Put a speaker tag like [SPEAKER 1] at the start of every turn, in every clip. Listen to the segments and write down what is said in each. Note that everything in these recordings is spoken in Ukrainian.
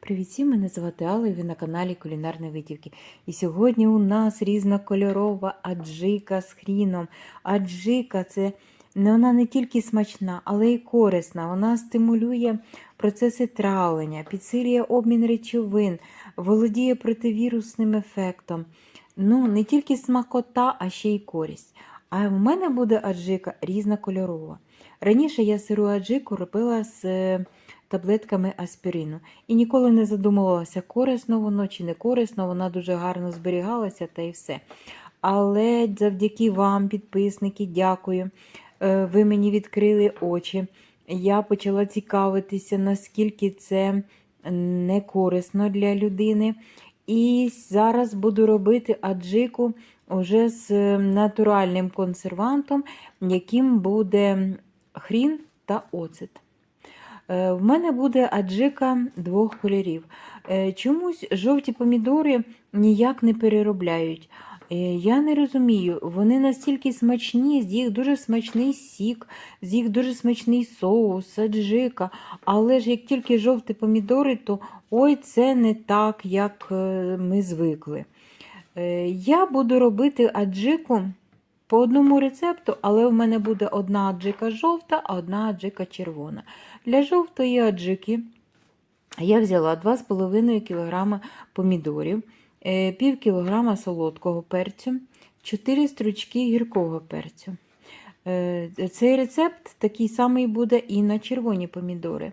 [SPEAKER 1] Привіт всім, мене звати Алла і ви на каналі Кулінарні Витівки. І сьогодні у нас різнокольорова аджика з хріном. Аджика це не вона не тільки смачна, але й корисна. Вона стимулює процеси травлення, підсилює обмін речовин, володіє противірусним ефектом. Ну, не тільки смакота, а ще й користь. А в мене буде аджика різнокольорова. Раніше я сиру аджику робила з е, таблетками аспірину. І ніколи не задумувалася, корисно воно чи не корисно, вона дуже гарно зберігалася та й все. Але завдяки вам, підписники, дякую. е, Ви мені відкрили очі. Я почала цікавитися, наскільки це не корисно для людини. І зараз буду робити аджику вже з е, натуральним консервантом, яким буде хрін та оцет. Е, В мене буде аджика двох кольорів. Е, Чомусь жовті помідори ніяк не переробляють. Е, Я не розумію, вони настільки смачні, з їх дуже смачний сік, з їх дуже смачний соус, аджика. Але ж як тільки жовті помідори, то ой, це не так, як ми звикли. Я буду робити аджику по одному рецепту, але в мене буде одна аджика жовта, а одна аджика червона. Для жовтої аджики я взяла 2,5 кг помідорів, е, пів кілограма солодкого перцю, 4 стручки гіркого перцю. Е, Цей рецепт такий самий буде і на червоні помідори.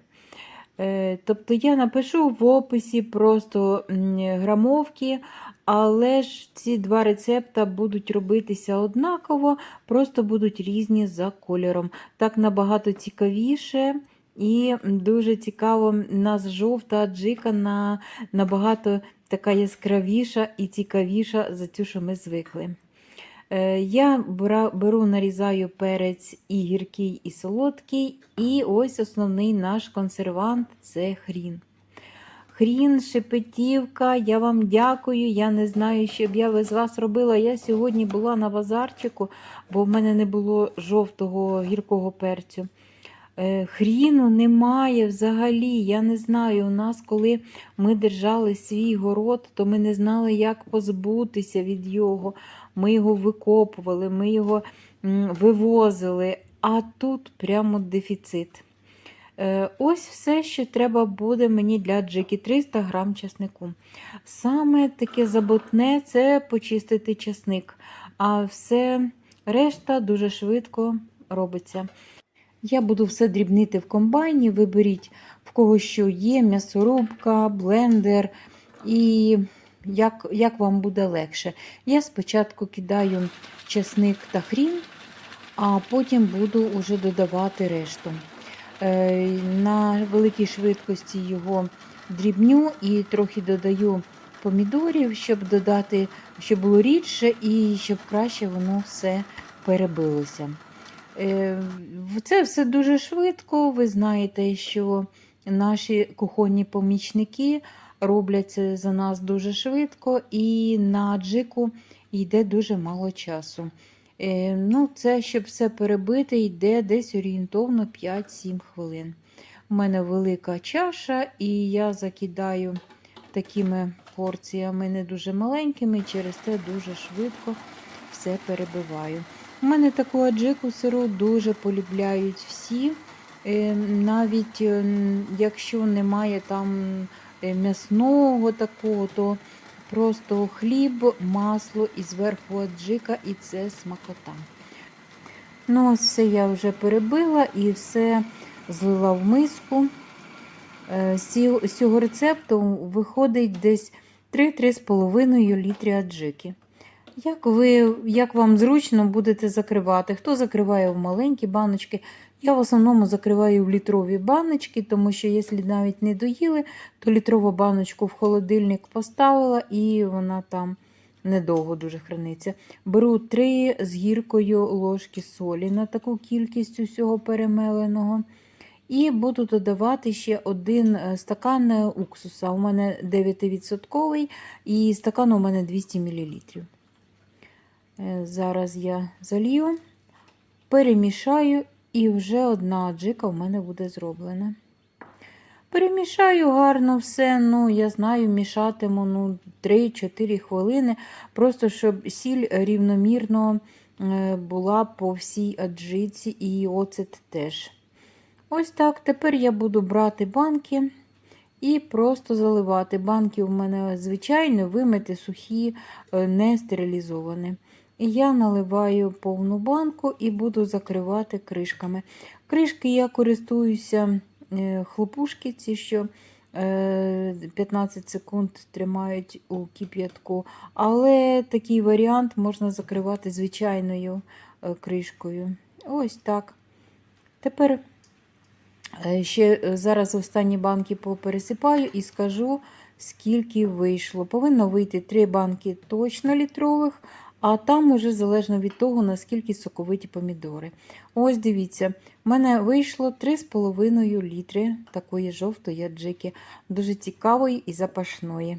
[SPEAKER 1] Е, Тобто я напишу в описі просто грамовки, але ж ці два рецепта будуть робитися однаково, просто будуть різні за кольором. Так набагато цікавіше. І дуже цікаво, у нас жовта аджика на, набагато така яскравіша і цікавіша за цю, що ми звикли. Е, Я беру, нарізаю перець і гіркий, і солодкий. І ось основний наш консервант це хрін. Хрін, шепетівка, я вам дякую. Я не знаю, що б я без вас робила. Я сьогодні була на базарчику, бо в мене не було жовтого гіркого перцю. Е, Хріну немає взагалі. Я не знаю. У нас, коли ми держали свій город, то ми не знали, як позбутися від його. Ми його викопували, ми його вивозили, а тут прямо дефіцит. Е, Ось все, що треба буде мені для джики 300 грам часнику. Саме таке заботне це почистити часник, а все решта дуже швидко робиться. Я буду все дрібнити в комбайні. Виберіть в кого що є: м'ясорубка, блендер і як, як вам буде легше. Я спочатку кидаю чесник та хрін, а потім буду вже додавати решту. Е, На великій швидкості його дрібню і трохи додаю помідорів, щоб додати, щоб було рідше і щоб краще воно все перебилося. Е, Це все дуже швидко. Ви знаєте, що наші кухонні помічники роблять за нас дуже швидко, і на джику йде дуже мало часу. Е, Ну, Це, щоб все перебити, йде десь орієнтовно 5-7 хвилин. У мене велика чаша, і я закидаю такими порціями, не дуже маленькими, через те дуже швидко все перебиваю. У мене таку аджику сиру дуже полюбляють всі. Е, Навіть якщо немає там м'ясного такого, то просто хліб, масло і зверху аджика, і це смакота. Ну, ось все я вже перебила і все злила в миску. Е, З цього рецепту виходить десь 3-3,5 літри аджики. Як, ви, як вам зручно будете закривати? Хто закриває в маленькі баночки? Я в основному закриваю в літрові баночки, тому що якщо навіть не доїли, то літрову баночку в холодильник поставила і вона там недовго дуже храниться. Беру 3 з гіркою ложки солі на таку кількість усього перемеленого. І буду додавати ще один е, стакан е, уксуса. У мене 9% і стакан у мене 200 мл. Е, Зараз я залью, перемішаю, і вже одна аджика в мене буде зроблена. Перемішаю гарно все. Ну, я знаю, мішатиму ну, 3-4 хвилини, просто щоб сіль рівномірно е, була по всій аджиці і оцет теж. Ось так. Тепер я буду брати банки і просто заливати. Банки у мене звичайно вимити сухі, е, не стерилізовані. Я наливаю повну банку і буду закривати кришками. Кришки я користуюся е, хлопушки, ці що е, 15 секунд тримають у кип'ятку. Але такий варіант можна закривати звичайною е, кришкою. Ось так. Тепер е, ще е, зараз останні банки попересипаю і скажу, скільки вийшло. Повинно вийти 3 банки точно літрових, а там уже залежно від того, наскільки соковиті помідори. Ось дивіться, в мене вийшло 3,5 літри такої жовтої аджики, дуже цікавої і запашної.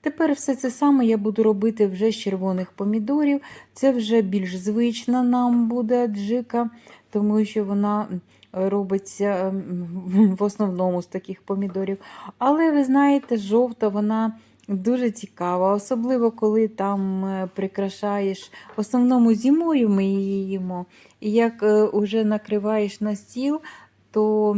[SPEAKER 1] Тепер все це саме я буду робити вже з червоних помідорів. Це вже більш звична нам буде аджика, тому що вона робиться в основному з таких помідорів. Але ви знаєте, жовта вона дуже цікава, особливо коли там е, прикрашаєш. В основному зимою ми її їмо. І як вже накриваєш на стіл, то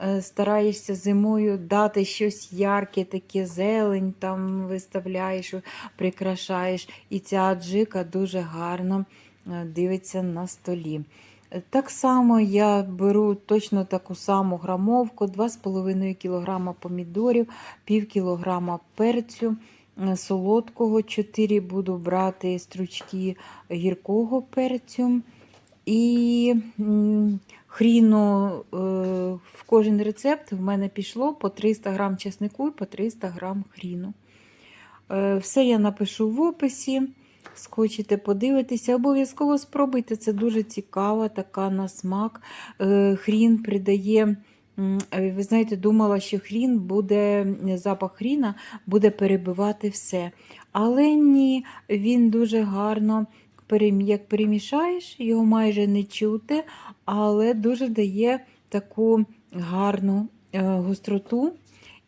[SPEAKER 1] е, стараєшся зимою дати щось ярке, таке зелень, там виставляєш, прикрашаєш. І ця аджика дуже гарно е, дивиться на столі. Так само я беру точно таку саму грамовку, 2,5 кг помідорів, пів кілограма перцю е, солодкого, 4 буду брати стручки гіркого перцю. І хріну е, в кожен рецепт в мене пішло по 300 г чеснику і по 300 г хріну. Е, все я напишу в описі. Схочете подивитися, обов'язково спробуйте. Це дуже цікава така на смак. Е, хрін придає. Ви знаєте, думала, що хрін буде, запах хріна буде перебивати все. Але ні, він дуже гарно, як перемішаєш, його майже не чути, але дуже дає таку гарну е, гостроту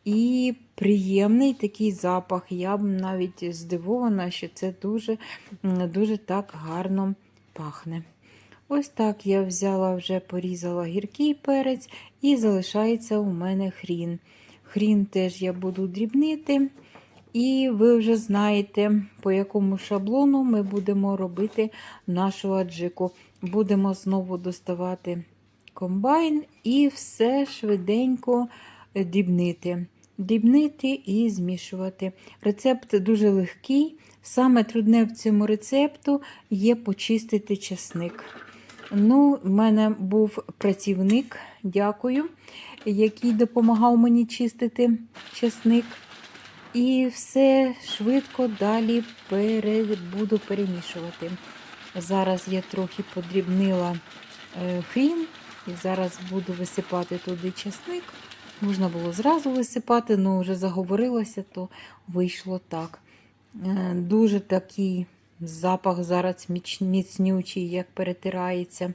[SPEAKER 1] і приємний такий запах. Я б навіть здивована, що це дуже, дуже так гарно пахне. Ось так я взяла, вже порізала гіркий перець і залишається у мене хрін. Хрін теж я буду дрібнити. І ви вже знаєте, по якому шаблону ми будемо робити нашу аджику. Будемо знову доставати комбайн і все швиденько дрібнити дрібнити і змішувати. Рецепт дуже легкий. Саме трудне в цьому рецепту є почистити часник. Ну, в мене був працівник, дякую, який допомагав мені чистити часник. І все швидко далі пере... буду перемішувати. Зараз я трохи подрібнила е, хрін, і зараз буду висипати туди часник. Можна було зразу висипати, але вже заговорилося, то вийшло так. Е, дуже такий запах зараз міцнючий, як перетирається.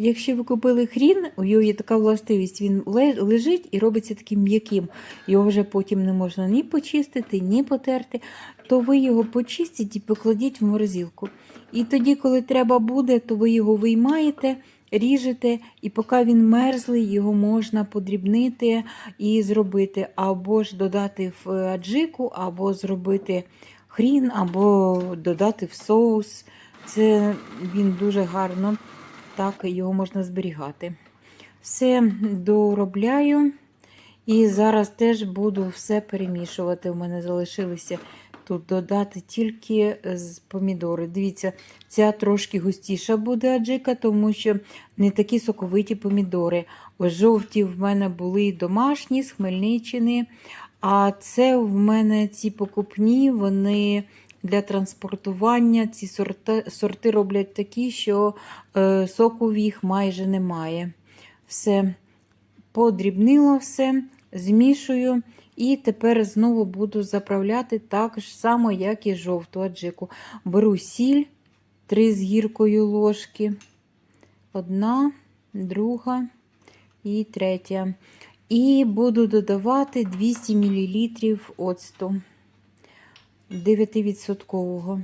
[SPEAKER 1] Якщо ви купили хрін, у його є така властивість, він лежить і робиться таким м'яким. Його вже потім не можна ні почистити, ні потерти, то ви його почистіть і покладіть в морозилку. І тоді, коли треба буде, то ви його виймаєте ріжете, і поки він мерзлий, його можна подрібнити і зробити, або ж додати в аджику, або зробити хрін, або додати в соус. Це він дуже гарно, так його можна зберігати. Все доробляю. І зараз теж буду все перемішувати. У мене залишилися тут додати тільки з помідори. Дивіться, ця трошки густіша буде аджика, тому що не такі соковиті помідори. Ось жовті в мене були домашні з Хмельниччини. А це в мене ці покупні, вони для транспортування. Ці сорти сорти роблять такі, що е, соку в їх майже немає. Все, подрібнило все, змішую. І тепер знову буду заправляти так само, як і жовту аджику. Беру сіль, три з гіркою ложки, одна, друга і третя. І буду додавати 200 мл оцту 9%.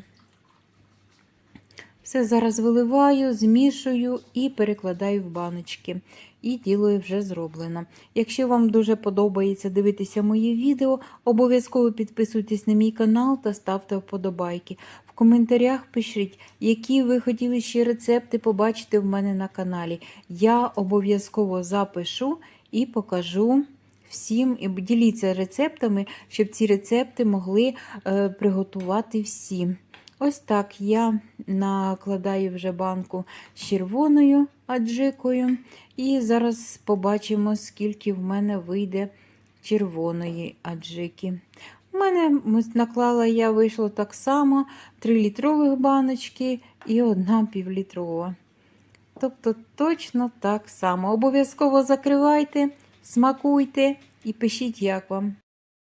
[SPEAKER 1] Все зараз виливаю, змішую і перекладаю в баночки. І діло вже зроблено. Якщо вам дуже подобається дивитися мої відео, обов'язково підписуйтесь на мій канал та ставте вподобайки. В коментарях пишіть, які ви хотіли ще рецепти побачити в мене на каналі. Я обов'язково запишу і покажу всім. І діліться рецептами, щоб ці рецепти могли е, приготувати всі. Ось так я накладаю вже банку з червоною аджикою. І зараз побачимо, скільки в мене вийде червоної аджики. У мене наклала я вийшло так само: 3 літрових баночки і одна півлітрова. Тобто точно так само. Обов'язково закривайте, смакуйте і пишіть, як вам.